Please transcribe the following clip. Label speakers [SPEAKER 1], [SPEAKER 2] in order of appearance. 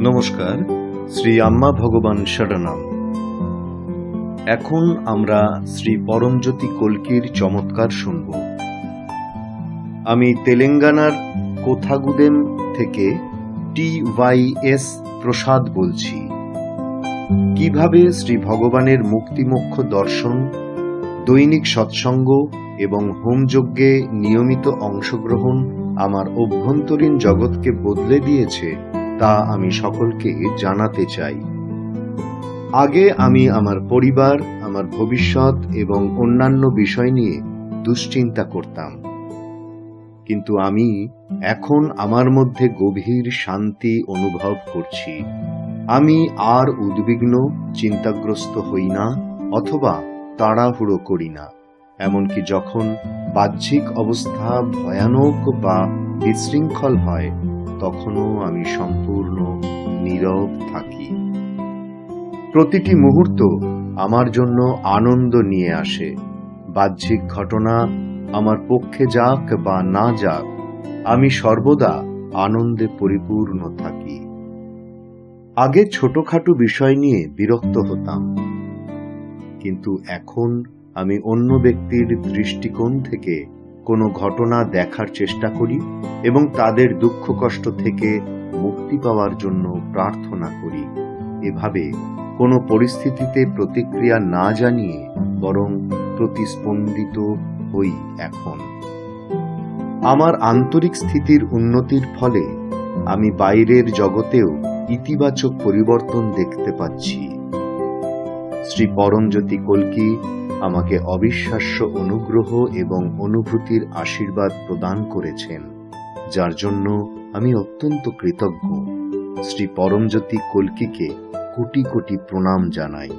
[SPEAKER 1] নমস্কার, শ্রী আম্মা ভগবান শরণাম। এখন আমরা শ্রী পরমজ্যোতি কল্কির চমৎকার শুনব। আমি তেলেঙ্গানার কোথাগুদেম থেকে টি ওয়াই এস প্রসাদ বলছি। কীভাবে শ্রী ভগবানের মুক্তিমোক্ষ দর্শন, দৈনিক সৎসঙ্গ এবং হোমযজ্ঞে নিয়মিত অংশগ্রহণ আমার অভ্যন্তরীণ জগৎকে বদলে দিয়েছে তা আমি সকলকে জানাতে চাই। আগে আমি আমার পরিবার, আমার ভবিষ্যৎ এবং অন্যান্য বিষয় নিয়ে দুশ্চিন্তা করতাম। কিন্তু আমি এখন আমার মধ্যে গভীর শান্তি অনুভব করছি। আমি আর উদ্বিগ্ন, চিন্তাগ্রস্ত হই না অথবা তাড়াহুড়ো করি না। এমনকি যখন বাহ্যিক অবস্থা ভয়ানক বা বিশৃঙ্খল হয়, তখনও আমি সম্পূর্ণ নীরব থাকি। প্রতিটি মুহূর্ত আমার জন্য আনন্দ নিয়ে আসে। বাহ্যিক ঘটনা আমার পক্ষে যাক বা না যাক, আমি সর্বদা আনন্দে পরিপূর্ণ থাকি। আগে ছোটখাটো বিষয় নিয়ে বিরক্ত হতাম। কিন্তু এখন আমি অন্য ব্যক্তির দৃষ্টিকোণ থেকে কোনো ঘটনা দেখার চেষ্টা করি এবং তাদের দুঃখ কষ্ট থেকে মুক্তি পাওয়ার জন্য প্রার্থনা করি। এভাবে কোনো পরিস্থিতিতে প্রতিক্রিয়া না জানিয়ে বরং প্রতিস্পন্দিত হই এখন। আমার আন্তরিক স্থিতির উন্নতির ফলে আমি বাইরের জগতেও ইতিবাচক পরিবর্তন দেখতে পাচ্ছি। শ্রী পরমজ্যোতি কল্কি আমাকে অবিশ্বাস্য অনুগ্রহ এবং অনুভূতির আশীর্বাদ প্রদান করেছেন, যার জন্য আমি অত্যন্ত কৃতজ্ঞ। শ্রী পরমজ্যোতি কল্কিকে কোটি কোটি প্রণাম জানাই।